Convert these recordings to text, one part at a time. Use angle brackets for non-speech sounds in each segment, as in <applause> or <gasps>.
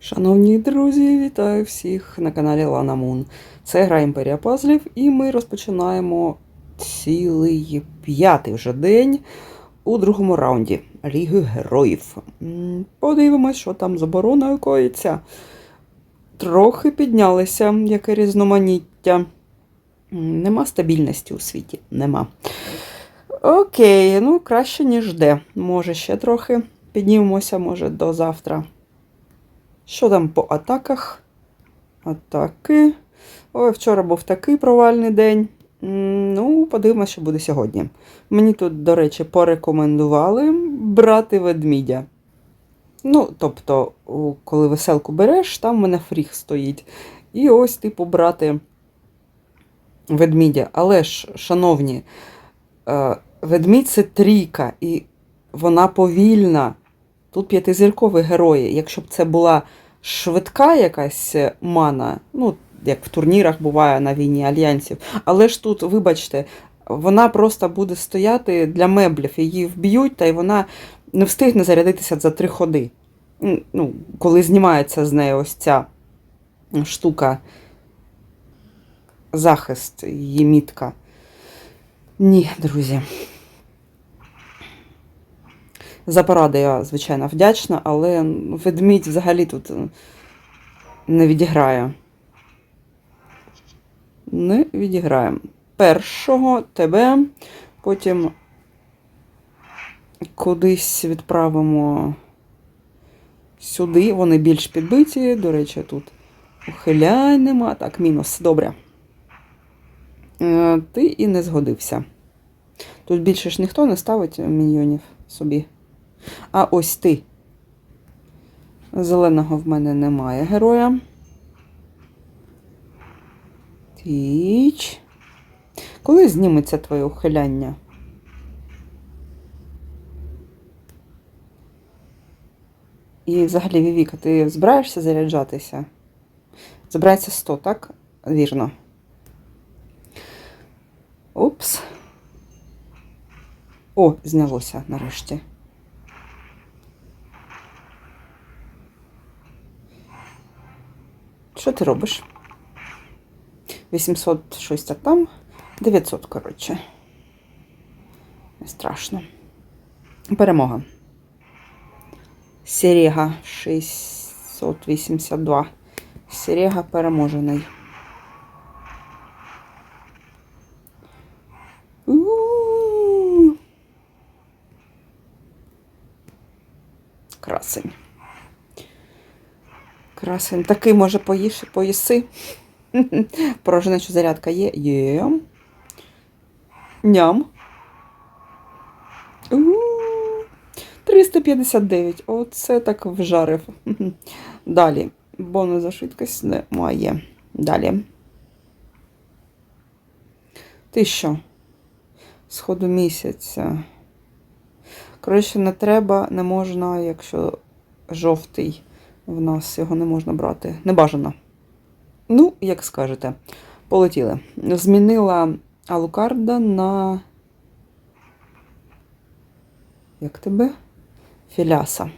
Шановні друзі, вітаю всіх на каналі Лана Мун. Це гра Імперія Пазлів, і ми розпочинаємо цілий п'ятий вже день у другому раунді Ліги Героїв. Подивимось, що там з обороною коїться. Трохи піднялися, яке різноманіття. Нема стабільності у світі. Нема. Окей, ну краще, ніж де. Може, ще трохи піднімемося, може, до завтра. Що там по атаках? Атаки. Ой, вчора був такий провальний день. Ну, подивимося, що буде сьогодні. Мені тут, до речі, порекомендували брати ведмідя. Ну, тобто, коли веселку береш, там в мене фріг стоїть. І ось, типу, брати ведмідя. Але ж, шановні, е, ведмідь це трійка, і вона повільна. Тут п'ятизіркові герої. Якщо б це була швидка якась мана, ну, як в турнірах буває на війні альянсів, але ж тут, вибачте, вона просто буде стояти для меблів, її вб'ють, та й вона не встигне зарядитися за три ходи. Ну, коли знімається з неї ось ця штука, захист, її мітка. Ні, друзі. За поради я, звичайно, вдячна, але ведмідь взагалі тут не відіграє. Не відіграє. Першого тебе, потім кудись відправимо сюди. Вони більш підбиті. До речі, тут ухилянь нема. Так, мінус. Добре. Е, Ти і не згодився. Тут більше ж ніхто не ставить міньйонів собі. А ось ти. Зеленого в мене немає героя. Тіч. Коли зніметься твоє ухиляння? І взагалі, Вівіка, ти збираєшся заряджатися? Збирається 100, так? Вірно. Упс. О, знялося нарешті. Що ти робиш? 800 щось там. 900, коротше. Не страшно. Перемога. Серега 682. Серега переможений. У-у-у. Красень. Красень. Такий може поїш, поїси. <laughs> Порожнеча зарядка є. Є. Ням. У-у-у. 359. Оце так вжарив. <laughs> Далі. Бонус за швидкість немає. Далі. Ти що? Сходу місяця. Коротше, не треба, не можна, якщо жовтий в нас його не можна брати. Не бажано. Ну, як скажете, полетіли. Змінила Алукарда на. Як тебе? Філяса.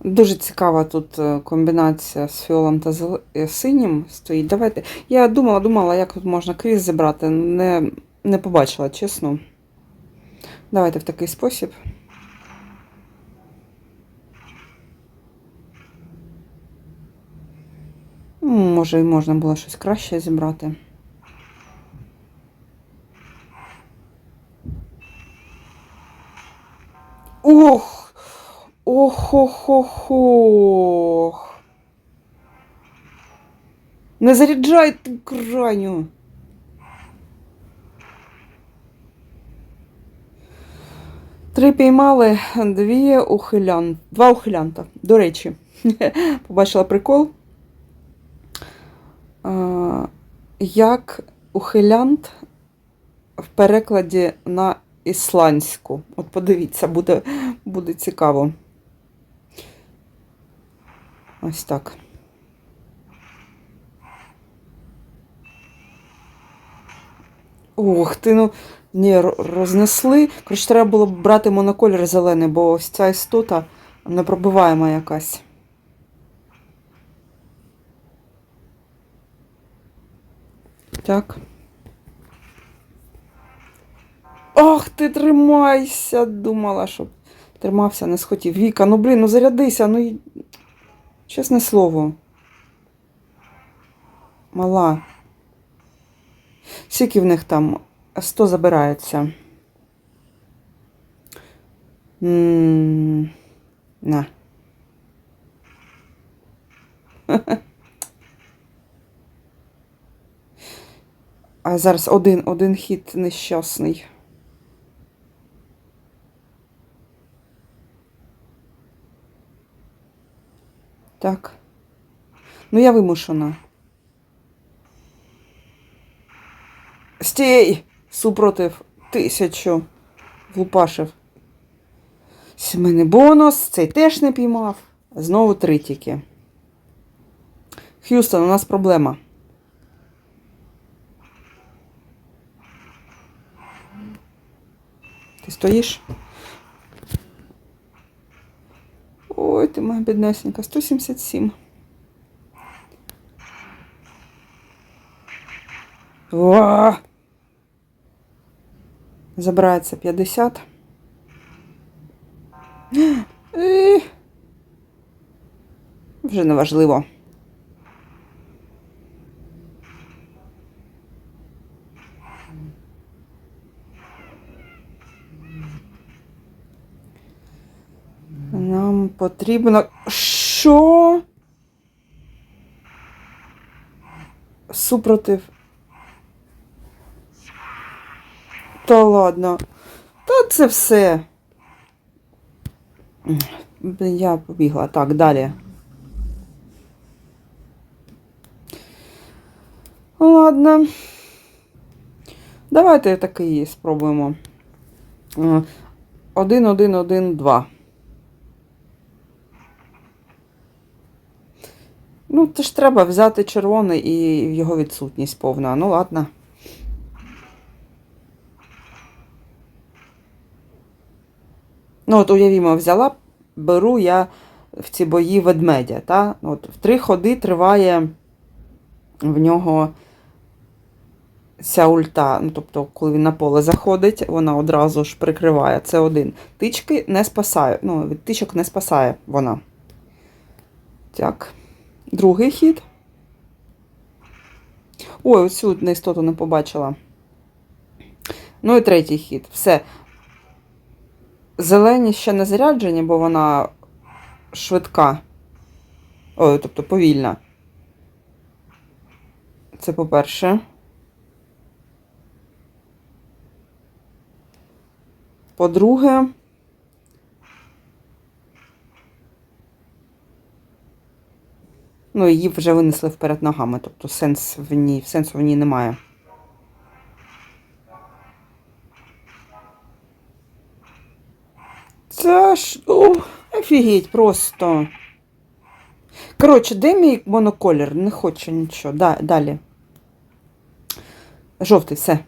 Дуже цікава тут е, комбінація з фіолом та е, синім стоїть. Давайте. Я думала, думала, як тут можна крізь зібрати. Не, не побачила, чесно. Давайте в такий спосіб. Може, і можна було щось краще зібрати. Ох! Ох, ох, ох, ох. Не заряджай ту крайню. Три піймали, дві ухилян... два ухилянта. До речі, <laughs> побачила прикол. Як ухилянт в перекладі на ісландську. От подивіться, буде, буде цікаво. Ось так. Ох, ти ну. Ні, рознесли. Коротше, треба було брати моноколір зелений, бо ось ця істота непробиваєма якась. Так. Ах, ти тримайся! Думала, щоб тримався, не схотів. Віка, ну блін, ну зарядися, ну й- чесне слово. Мала. Скільки в них там 100 забирається. М, На. <laughs> А зараз один, один хід нещасний. Так. Ну, я вимушена. Стій! Супротив тисячу. Влупашив. Сімейний бонус. Цей теж не піймав. Знову три тільки. Х'юстон, у нас проблема. Ти стоїш? Ой, ти моя біднесенька, 177. О! Забирається 50. Е. Вже не важливо. потрібно. Що? Супротив. Та ладно. Та це все. Я побігла. Так, далі. Ладно. Давайте такий спробуємо. 1, 1, 1, 2. Ну, це ж треба взяти червоний і його відсутність повна. Ну, ладно. Ну, от уявімо, взяла, беру я в ці бої ведмедя. Та? От, в три ходи триває в нього ця ульта. Ну, тобто, коли він на поле заходить, вона одразу ж прикриває. Це один. Тички не спасає. Ну, від тичок не спасає вона. Так. Другий хід. Ой, оцю неістоту не побачила. Ну і третій хід. Все. Зелені ще не заряджені, бо вона швидка. Ой, тобто повільна. Це по-перше. По-друге. Ну, її вже винесли вперед ногами, тобто сенс в ній, сенсу в ній немає. Це ж. О, офігеть просто. Коротше, де мій моноколір? Не хочу нічого. Да, далі. Жовтий, все.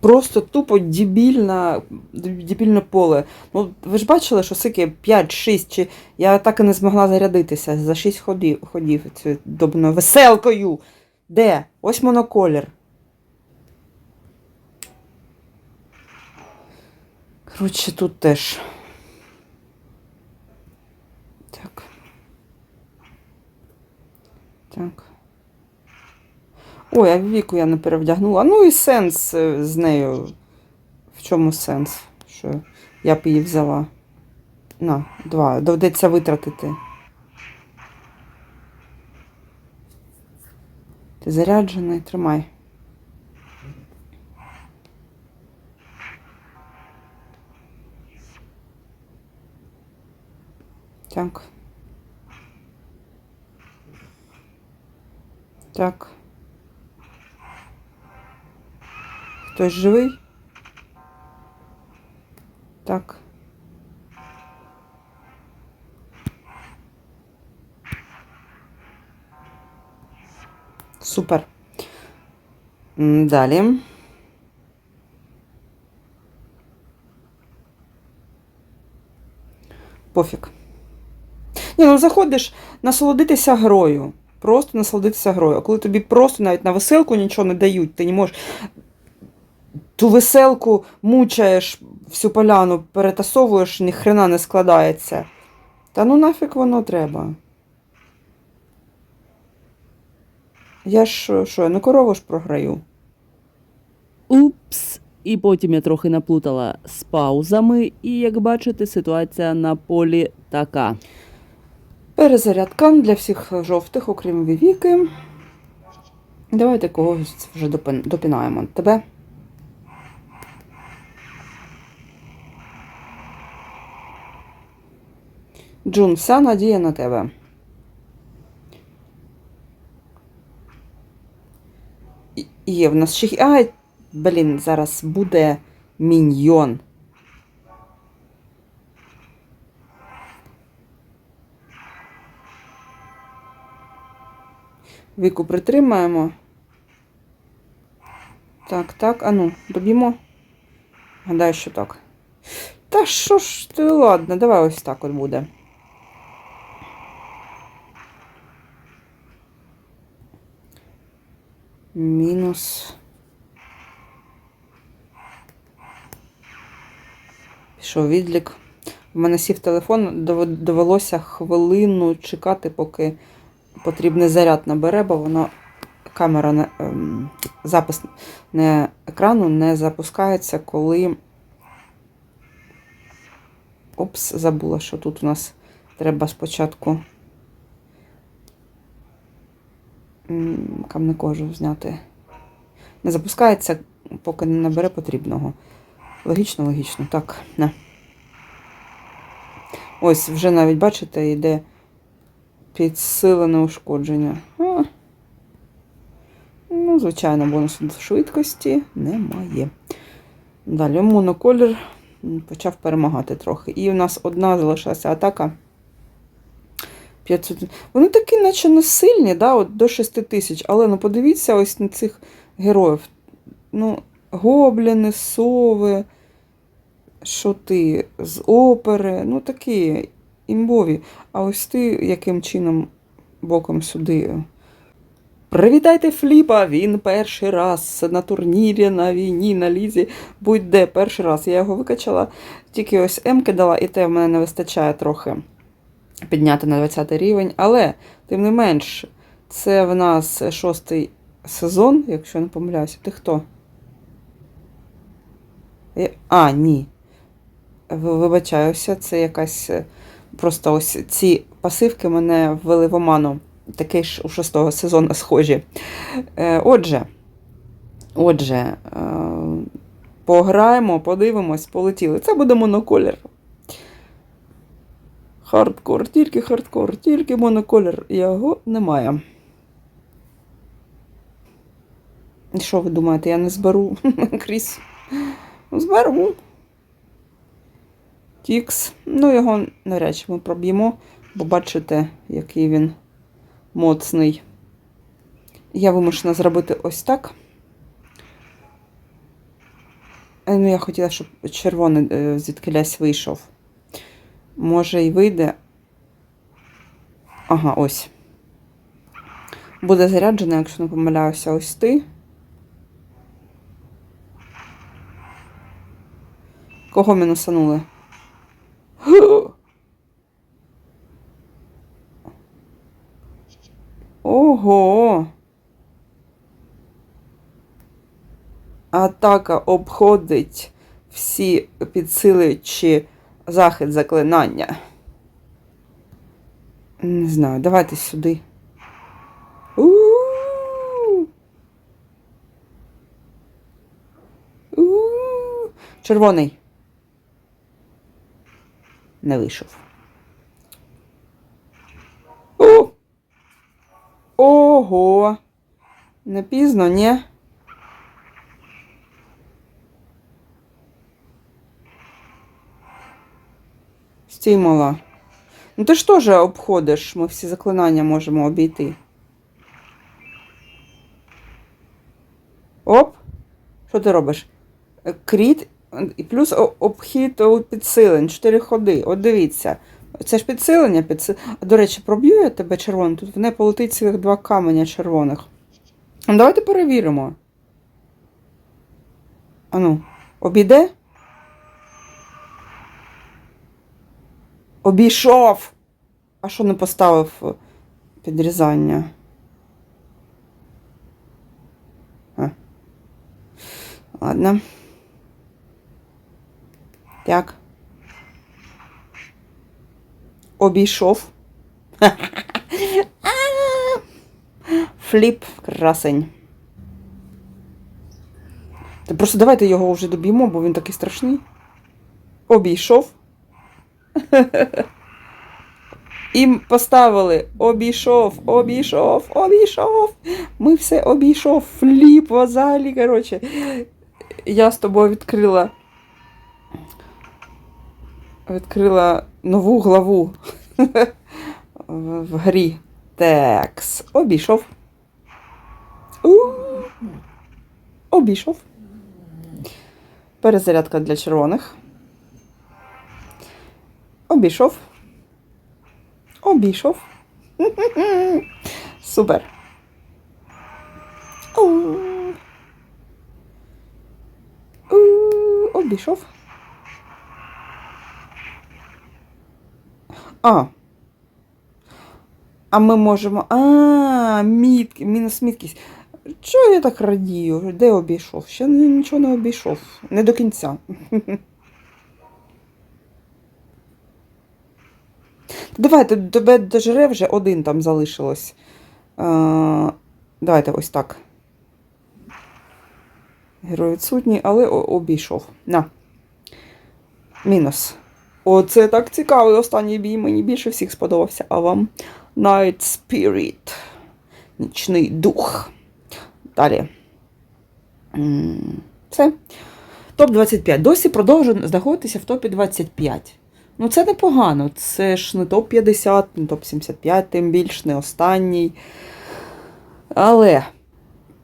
Просто тупо дебільна, дебільне поле. Ну, ви ж бачили, що сики 5-6, чи я так і не змогла зарядитися за 6 ходів, ходів цією добною веселкою. Де? Ось моноколір. Коротше, тут теж. Так. Так. Ой, а віку я не перевдягнула. Ну і сенс е, з нею. В чому сенс? Що я б її взяла. На, два. Доведеться витратити. Ти заряджений, тримай. Так. Так. Хтось живий? Так. Супер. Далі. Пофіг. Ні, ну заходиш насолодитися грою. просто насолодитися грою. А коли тобі просто навіть на веселку нічого не дають, ти не можеш ту веселку мучаєш всю поляну, перетасовуєш, ні хрена не складається. Та ну нафіг воно треба. Я ж що, я на корову ж програю. Упс. І потім я трохи наплутала з паузами, і як бачите, ситуація на полі така. Перезарядка для всіх жовтих, окрім Вівіки. Давайте когось вже допин- допінаємо. Тебе? Джун, вся надія на тебе. Є в нас ще. Ай, блін, зараз буде міньйон. Віку притримаємо. Так, так, а ну, доб'ємо. Гадаю, що так. Та що ж ти, ладно, давай ось так от буде. Мінус. Пішов відлік. У мене сів телефон, довелося хвилину чекати, поки потрібний заряд набере, бо воно камера ем, запис не екрану не запускається, коли. Опс, забула, що тут у нас треба спочатку м, камне кожу зняти. Не запускається, поки не набере потрібного. Логічно, логічно. Так, на. Ось, вже навіть, бачите, йде підсилене ушкодження. А. Ну, звичайно, бонусу до швидкості немає. Далі моноколір почав перемагати трохи. І у нас одна залишилася атака. 500. Вони такі, наче не сильні, да, от до 6 тисяч. Але ну подивіться ось на цих героїв. Ну, гобліни, сови, шоти з опери, ну такі імбові. А ось ти яким чином боком сюди. Привітайте Фліпа! Він перший раз на турнірі, на війні, на лізі. Будь-де перший раз. Я його викачала, тільки ось М дала, і те в мене не вистачає трохи підняти на 20 рівень. Але, тим не менш, це в нас шостий сезон, якщо я не помиляюся. Ти хто? А, ні. Вибачаюся, це якась. е, Просто ось ці пасивки мене ввели в оману. Такий ж у шостого сезону схожі. Е, Отже, отже, е, пограємо, подивимось, полетіли. Це буде моноколір. Хардкор, тільки хардкор, тільки моноколір. Його немає. І що ви думаєте, я не зберу <laughs> Кріс? Зберу. Тікс. Ну, його навряд ми проб'ємо, бо бачите, який він моцний. Я вимушена зробити ось так. Е, Ну, я хотіла, щоб червоний е, звідкилясь вийшов. Може, і вийде. Ага, ось. Буде заряджено, якщо не помиляюся, ось ти. Кого мінусанули? <gasps> Ого. Атака обходить всі підсилюючі захід заклинання. Не знаю, давайте сюди. У-у-у. У-у-у. Червоний. Не вийшов. О! Ого! Не пізно, ні? Стій. Ну ти ж теж обходиш, ми всі заклинання можемо обійти. Оп. Що ти робиш? Кріт і плюс обхід підсилень, чотири ходи. От дивіться. Це ж підсилення. Підси... До речі, проб'ю я тебе червоним. Тут в не полетить цілих два каменя червоних. Ну, Давайте перевіримо. Ану, обійде? Обійшов! А що не поставив е, підрізання? А. Ладно. Так. Обійшов. <laughs> Фліп красень. Просто давайте його вже доб'ємо, бо він такий страшний. Обійшов. <laughs> І поставили обійшов, обійшов, обійшов. Ми все обійшов. Фліп взагалі, коротше. Я з тобою відкрила. Відкрила нову главу <laughs> в в грі. Текс. Обійшов. Обійшов. Перезарядка для червоних. Обійшов. Обійшов. <laughs> Супер. Обійшов. А. А ми можемо. А, міт... мінус міткість. Чого я так радію? Де обійшов? Ще нічого не обійшов. Не до кінця. <laughs> Давайте, тебе дожере вже один там залишилось. А, давайте ось так. Герой відсутній, але обійшов. На. Мінус. Оце так цікавий останній бій. Мені більше всіх сподобався. А вам Night Spirit. Нічний дух. Далі. Все. Топ-25. Досі продовжую знаходитися в топі 25. Ну, це непогано. Це ж не топ-50, не топ-75, тим більш, не останній. Але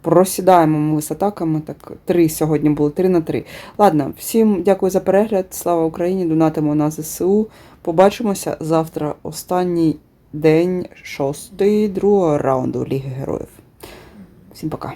просідаємо ми з атаками. Так, три сьогодні було, три на три. Ладно, всім дякую за перегляд. Слава Україні! Донатимо на ЗСУ. Побачимося завтра. Останній день шостий другого раунду Ліги Героїв. Всім пока.